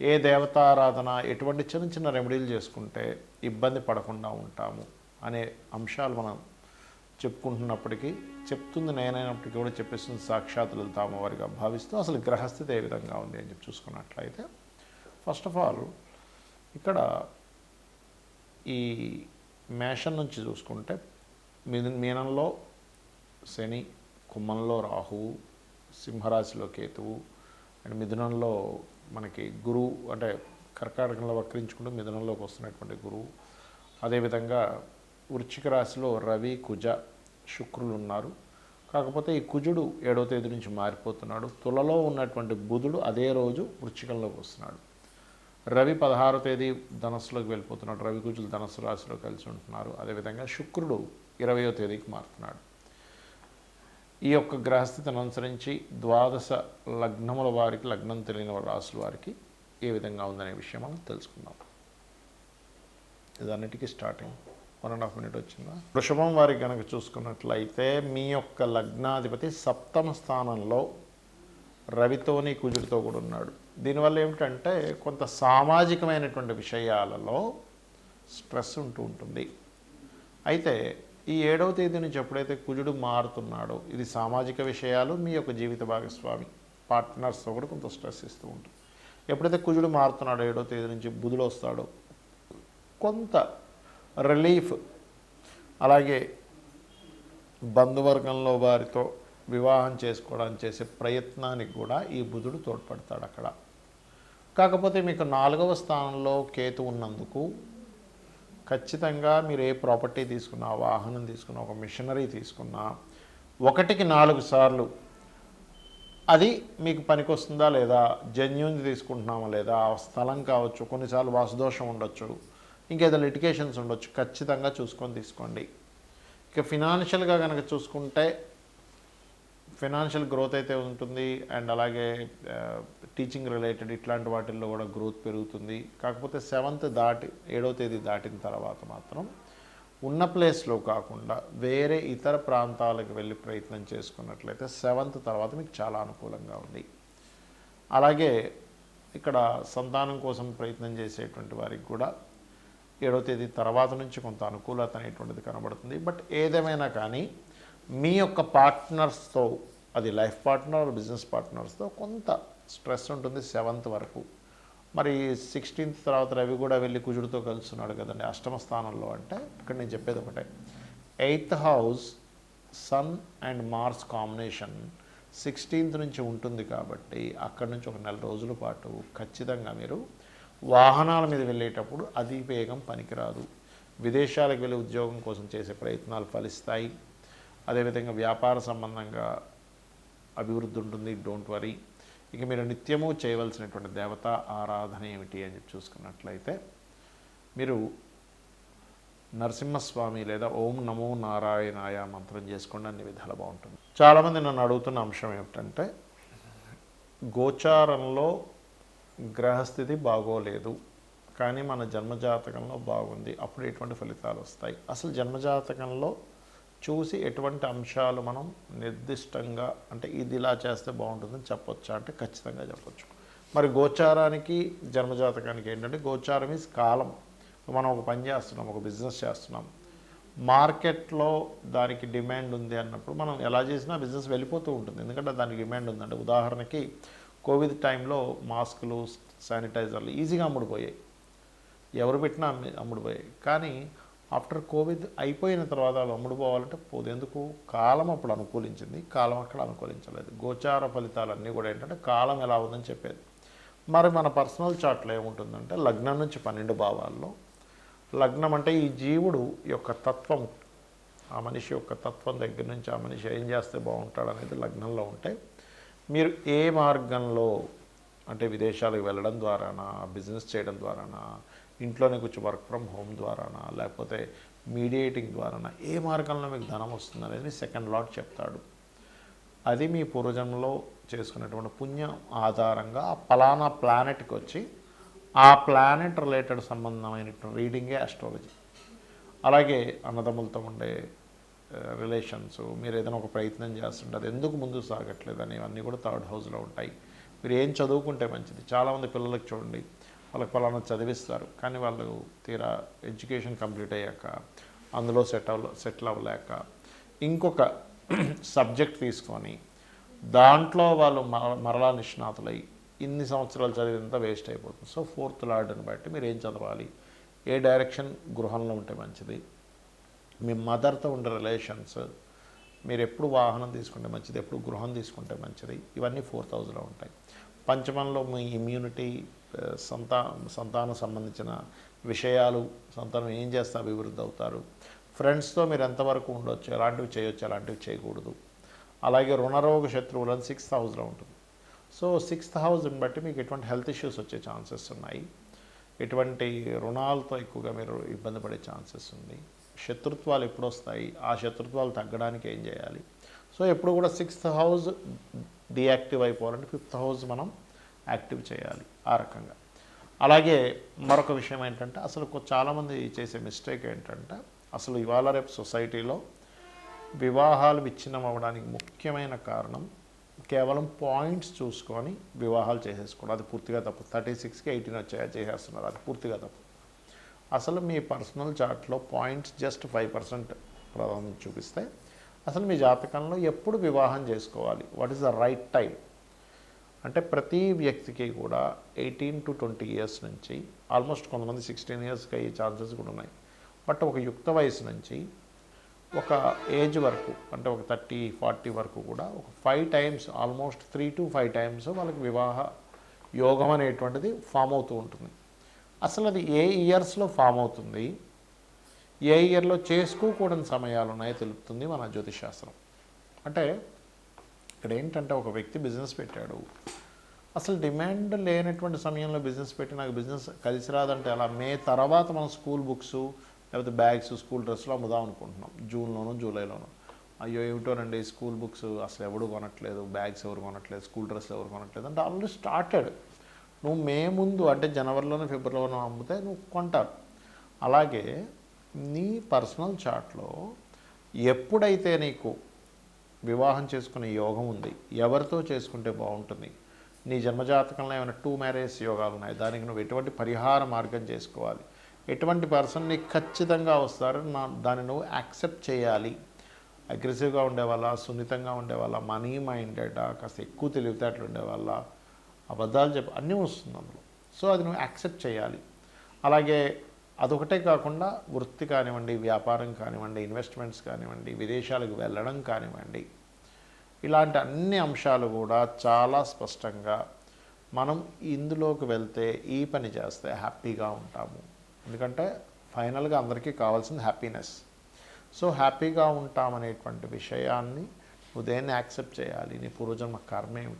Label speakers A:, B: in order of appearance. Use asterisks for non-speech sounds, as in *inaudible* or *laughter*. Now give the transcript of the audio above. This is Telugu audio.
A: ఏ దేవతారాధన ఎటువంటి చిన్న చిన్న రెమెడీలు చేసుకుంటే ఇబ్బంది పడకుండా ఉంటాము అనే అంశాలు మనం చెప్పుకుంటున్నప్పటికీ చెప్తుంది నేనైనప్పటికీ కూడా చెప్పేస్తుంది సాక్షాత్ వెళ్తాము వారిగా భావిస్తూ అసలు గ్రహస్థితి ఏ విధంగా ఉంది అని చెప్పి చూసుకున్నట్లయితే ఫస్ట్ ఆఫ్ ఆల్ ఇక్కడ ఈ మేషం నుంచి చూసుకుంటే మీన మీనంలో శని కుంభంలో రాహువు సింహరాశిలో కేతువు అండ్ మిథునంలో మనకి గురువు అంటే కర్కాటకంలో వక్రించుకుంటూ మిథునంలోకి వస్తున్నటువంటి గురువు. అదేవిధంగా వృశ్చిక రాశిలో రవి కుజ శుక్రులు ఉన్నారు. కాకపోతే ఈ కుజుడు ఏడవ తేదీ నుంచి మారిపోతున్నాడు. తులలో ఉన్నటువంటి బుధుడు అదే రోజు వృశ్చికంలోకి వస్తున్నాడు. రవి పదహారో తేదీ ధనస్సులోకి వెళ్ళిపోతున్నాడు. రవి కుజులు ధనస్సు రాశిలో కలిసి ఉంటున్నారు. అదేవిధంగా శుక్రుడు ఇరవయో తేదీకి మారుతున్నాడు. ఈ యొక్క గ్రహస్థితిని అనుసరించి ద్వాదశ లగ్నముల వారికి లగ్నం తెలియని రాసుల వారికి ఏ విధంగా ఉందనే విషయం మనం తెలుసుకుందాం. ఇదన్నిటికీ starting. One and half minute వచ్చిందా? వృషభం వారికి కనుక చూసుకున్నట్లయితే మీ యొక్క లగ్నాధిపతి సప్తమ స్థానంలో రవితోని కుజుడితో కూడా ఉన్నాడు. దీనివల్ల ఏమిటంటే కొంత సామాజికమైనటువంటి విషయాలలో స్ట్రెస్ ఉంటూ ఉంటుంది. అయితే ఈ ఏడవ తేదీ నుంచి ఎప్పుడైతే కుజుడు మారుతున్నాడో. ఇది సామాజిక విషయాలు మీ యొక్క జీవిత భాగస్వామి పార్ట్నర్స్తో కూడా కొంత స్ట్రెస్ ఇస్తూ ఉంటుంది ఎప్పుడైతే కుజుడు మారుతున్నాడో ఏడవ తేదీ నుంచి బుధుడు వస్తాడో కొంత రిలీఫ్ అలాగే బంధువర్గంలో వారితో వివాహం చేసుకోవడానికి చేసే ప్రయత్నానికి కూడా ఈ బుధుడు తోడ్పడతాడు అక్కడ. కాకపోతే మీకు నాలుగవ స్థానంలో కేతు ఉన్నందుకు ఖచ్చితంగా మీరు ఏ ప్రాపర్టీ తీసుకున్నా వాహనం తీసుకున్నా ఒక మిషనరీ తీసుకున్నా ఒకటికి నాలుగు సార్లు అది మీకు పనికొస్తుందా లేదా జెన్యున్ తీసుకుంటున్నామా లేదా ఆ స్థలం కావచ్చు కొన్నిసార్లు వాసుదోషం ఉండొచ్చు ఇంకేదో లిటికేషన్స్ ఉండొచ్చు ఖచ్చితంగా చూసుకొని తీసుకోండి. ఇక ఫినాన్షియల్గా కనుక చూసుకుంటే ఫినాన్షియల్ గ్రోత్ అయితే ఉంటుంది అండ్ అలాగే టీచింగ్ రిలేటెడ్ ఇట్లాంటి వాటిల్లో కూడా గ్రోత్ పెరుగుతుంది. కాకపోతే సెవెంత్ దాటి ఏడవ తేదీ దాటిన తర్వాత మాత్రం ఉన్న ప్లేస్లో కాకుండా వేరే ఇతర ప్రాంతాలకు వెళ్ళి ప్రయత్నం చేసుకున్నట్లయితే సెవెంత్ తర్వాత మీకు చాలా అనుకూలంగా ఉంది. అలాగే ఇక్కడ సంతానం కోసం ప్రయత్నం చేసేటువంటి వారికి కూడా ఏడో తేదీ తర్వాత నుంచి కొంత అనుకూలత అనేటువంటిది కనబడుతుంది. బట్ ఏదేమైనా కానీ మీ యొక్క పార్ట్నర్స్తో అది లైఫ్ పార్ట్నర్ బిజినెస్ పార్ట్నర్స్తో కొంత స్ట్రెస్ ఉంటుంది సెవెంత్ వరకు. మరి సిక్స్టీన్త్ తర్వాత రవి కూడా వెళ్ళి కుజుడితో కలుస్తున్నాడు కదండి అష్టమ స్థానంలో అంటే ఇక్కడ నేను చెప్పేది ఒకటే. Eighth house sun and Mars combination sixteenth నుంచి ఉంటుంది కాబట్టి అక్కడి నుంచి ఒక నెల రోజుల పాటు ఖచ్చితంగా మీరు వాహనాల మీద వెళ్ళేటప్పుడు అతి వేగం పనికిరాదు. విదేశాలకు వెళ్ళి ఉద్యోగం కోసం చేసే ప్రయత్నాలు ఫలిస్తాయి. అదేవిధంగా వ్యాపార సంబంధంగా అభివృద్ధి ఉంటుంది డోంట్ వరీ. ఇక మీరు నిత్యము చేయవలసినటువంటి దేవత ఆరాధన ఏమిటి అని చెప్పి చూసుకున్నట్లయితే మీరు నరసింహస్వామి లేదా ఓం నమో నారాయణాయ మంత్రం చేసుకోండి అన్ని విధాలు బాగుంటుంది. చాలామంది నన్ను అడుగుతున్న అంశం ఏమిటంటే గోచారంలో గ్రహస్థితి బాగోలేదు కానీ మన జన్మజాతకంలో బాగుంది అప్పుడు ఎటువంటి ఫలితాలు వస్తాయి? అసలు జన్మజాతకంలో చూసి ఎటువంటి అంశాలు మనం నిర్దిష్టంగా అంటే ఇది ఇలా చేస్తే బాగుంటుందని చెప్పొచ్చా అంటే ఖచ్చితంగా చెప్పొచ్చు. మరి గోచారానికి జన్మజాతకానికి ఏంటంటే గోచారం ఈజ్ కాలం. మనం ఒక పని చేస్తున్నాం ఒక బిజినెస్ చేస్తున్నాం. మార్కెట్లో దానికి డిమాండ్ ఉంది అన్నప్పుడు మనం ఎలా చేసినా బిజినెస్ వెళ్ళిపోతూ ఉంటుంది. ఎందుకంటే దానికి డిమాండ్ ఉందండి. ఉదాహరణకి కోవిడ్ టైంలో మాస్కులు శానిటైజర్లు ఈజీగా అమ్ముడుపోయాయి. ఎవరు పెట్టినా అమ్మి అమ్ముడుపోయాయి. కానీ ఆఫ్టర్ కోవిడ్ అయిపోయిన తర్వాత వాళ్ళు అమ్ముడు పోవాలంటే పోదు. ఎందుకు? కాలం అప్పుడు అనుకూలించింది. కాలం అక్కడ అనుకూలించలేదు. గోచార ఫలితాలన్నీ కూడా ఏంటంటే కాలం ఎలా ఉందని చెప్పేది. మరి మన పర్సనల్ చార్ట్లో ఏముంటుందంటే లగ్నం నుంచి పన్నెండు భావాల్లో. లగ్నం అంటే ఈ జీవుడు యొక్క తత్వం. ఆ మనిషి యొక్క తత్వం దగ్గర నుంచి ఆ మనిషి ఏం చేస్తే బాగుంటాడు అనేది లగ్నంలో ఉంటే మీరు ఏ మార్గంలో అంటే విదేశాలకు వెళ్ళడం ద్వారానా బిజినెస్ చేయడం ద్వారానా ఇంట్లోనే కూర్చో వర్క్ ఫ్రమ్ హోమ్ ద్వారానా లేకపోతే మీడియేటింగ్ ద్వారానా ఏ మార్గంలో మీకు ధనం వస్తుంది అనేది సెకండ్ లాట్ చెప్తాడు. అది మీ పూర్వజన్మలో చేసుకున్నటువంటి పుణ్యం ఆధారంగా ఆ పలానా ప్లానెట్కి వచ్చి ఆ ప్లానెట్ రిలేటెడ్ సంబంధమైనటువంటి రీడింగే ఆస్ట్రాలజీ అలాగే అన్నదమ్ములతో ఉండే రిలేషన్స్ మీరు ఏదైనా ఒక ప్రయత్నం చేస్తుంటే అది ఎందుకు ముందుకు సాగట్లేదు అనేవన్నీ కూడా థర్డ్ హౌస్లో ఉంటాయి. మీరు ఏం చదువుకుంటే మంచిది? చాలామంది పిల్లలకు చూడండి వాళ్ళకి పలానా చదివిస్తారు. కానీ వాళ్ళు తీరా ఎడ్యుకేషన్ కంప్లీట్ అయ్యాక అందులో సెట్ అవ సెటిల్ అవ్వలేక ఇంకొక *clears throat* సబ్జెక్ట్ తీసుకొని దాంట్లో వాళ్ళు మర మరలా నిష్ణాతులై ఇన్ని సంవత్సరాలు చదివినంత వేస్ట్ అయిపోతుంది. సో ఫోర్త్ లార్డ్ని బట్టి మీరు ఏం చదవాలి? ఏ డైరెక్షన్ గృహంలో ఉంటే మంచిది? మీ మదర్తో ఉండే రిలేషన్స్ మీరు ఎప్పుడు వాహనం తీసుకుంటే మంచిది? ఎప్పుడు గృహం తీసుకుంటే మంచిది? ఇవన్నీ ఫోర్త్ హౌస్లో ఉంటాయి. పంచమంలో మీ ఇమ్యూనిటీ సంతా సంతానం సంబంధించిన విషయాలు సంతానం ఏం చేస్తే అభివృద్ధి అవుతారు? ఫ్రెండ్స్తో మీరు ఎంతవరకు ఉండొచ్చు? ఎలాంటివి చేయొచ్చు? ఎలాంటివి చేయకూడదు? అలాగే రుణరోగ శత్రువులను సిక్స్త్ హౌస్లో ఉంటుంది. సో సిక్స్త్ హౌస్ని బట్టి మీకు ఎటువంటి హెల్త్ ఇష్యూస్ వచ్చే ఛాన్సెస్ ఉన్నాయి. ఎటువంటి రుణాలతో ఎక్కువగా మీరు ఇబ్బంది పడే ఛాన్సెస్ ఉంది. శత్రుత్వాలు ఎప్పుడు వస్తాయి ఆ శత్రుత్వాలు తగ్గడానికి ఏం చేయాలి? సో ఎప్పుడు కూడా సిక్స్త్ హౌస్ డియాక్టివ్ అయిపోవాలంటే ఫిఫ్త్ హౌస్ మనం యాక్టివ్ చేయాలి ఆ రకంగా. అలాగే మరొక విషయం ఏంటంటే అసలు చాలామంది చేసే మిస్టేక్ ఏంటంటే అసలు ఇవాళ రేపు సొసైటీలో వివాహాలు విచ్ఛిన్నం అవ్వడానికి ముఖ్యమైన కారణం కేవలం పాయింట్స్ చూసుకొని వివాహాలు చేసేసుకోవడం. అది పూర్తిగా తప్పు. థర్టీ సిక్స్కి ఎయిటీన్ వచ్చాయా చేసేస్తున్నారు. అది పూర్తిగా తప్పు. అసలు మీ పర్సనల్ చార్ట్లో పాయింట్స్ జస్ట్ ఫైవ్ పర్సెంట్ ప్రాధాన్యత చూపిస్తే అసలు మీ జాతకంలో ఎప్పుడు వివాహం చేసుకోవాలి? What is the right time అంటే ప్రతి వ్యక్తికి కూడా ఎయిటీన్ టు ట్వంటీ ఇయర్స్ నుంచి ఆల్మోస్ట్ కొంతమంది సిక్స్టీన్ ఇయర్స్కి అయ్యే ఛాన్సెస్ కూడా ఉన్నాయి. బట్ ఒక యుక్త వయసు నుంచి ఒక ఏజ్ వరకు అంటే ఒక థర్టీ ఫార్టీ వరకు కూడా ఒక five times almost three to five times వాళ్ళకి వివాహ యోగం అనేటువంటిది ఫామ్ అవుతూ ఉంటుంది. అసలు అది ఏ ఇయర్స్లో ఫామ్ అవుతుంది? ఏ ఇయర్లో చేసుకోకూడని సమయాలు ఉన్నాయో తెలుపుతుంది మన జ్యోతిశాస్త్రం అంటే ఇక్కడ ఏంటంటే ఒక వ్యక్తి బిజినెస్ పెట్టాడు. అసలు డిమాండ్ లేనటువంటి సమయంలో బిజినెస్ పెట్టి నాకు బిజినెస్ కలిసి రాదంటే అలా మే తర్వాత మనం స్కూల్ బుక్స్ లేకపోతే బ్యాగ్స్ స్కూల్ డ్రెస్సులు అమ్ముదాం అనుకుంటున్నాం. జూన్లోనూ జూలైలోనూ. అయ్యో ఏమిటోనండి స్కూల్ బుక్స్ అసలు ఎవడు కొనట్లేదు? బ్యాగ్స్ ఎవరు కొనట్లేదు? స్కూల్ డ్రెస్సులు ఎవరు కొనట్లేదు? అంటే ఆల్రెడీ స్టార్టెడ్. నువ్వు మే ముందు అంటే జనవరిలోనే ఫిబ్రవరిలోనూ అమ్మితే నువ్వు కొంటారు. అలాగే నీ పర్సనల్ చార్ట్లో ఎప్పుడైతే నీకు వివాహం చేసుకునే యోగం ఉంది ఎవరితో చేసుకుంటే బాగుంటుంది? నీ జన్మజాతకంలో ఏమైనా టూ మ్యారేజ్ యోగాలు ఉన్నాయి దానికి నువ్వు ఎటువంటి పరిహార మార్గం చేసుకోవాలి? ఎటువంటి పర్సన్ నీకు ఖచ్చితంగా వస్తారు నా దాన్ని నువ్వు యాక్సెప్ట్ చేయాలి. అగ్రెసివ్గా ఉండేవాళ్ళ సున్నితంగా ఉండేవాళ్ళ మనీ మైండెడ్ కాస్త ఎక్కువ తెలివితేటలు ఉండేవాళ్ళ అబద్ధాలు చెప్ప అన్నీ వస్తుంది అందులో. సో అది నువ్వు యాక్సెప్ట్ చేయాలి. అలాగే అదొకటే కాకుండా వృత్తి కానివ్వండి వ్యాపారం కానివ్వండి ఇన్వెస్ట్మెంట్స్ కానివ్వండి విదేశాలకు వెళ్ళడం కానివ్వండి ఇలాంటి అన్ని అంశాలు కూడా చాలా స్పష్టంగా మనం ఇందులోకి వెళ్తే ఈ పని చేస్తే హ్యాపీగా ఉంటాము. ఎందుకంటే ఫైనల్గా అందరికీ కావాల్సింది హ్యాపీనెస్. సో హ్యాపీగా ఉంటామనేటువంటి విషయాన్ని నువ్వు దేన్ని యాక్సెప్ట్ చేయాలి. నీ పూర్వజన్మ కర్మ ఏమిటి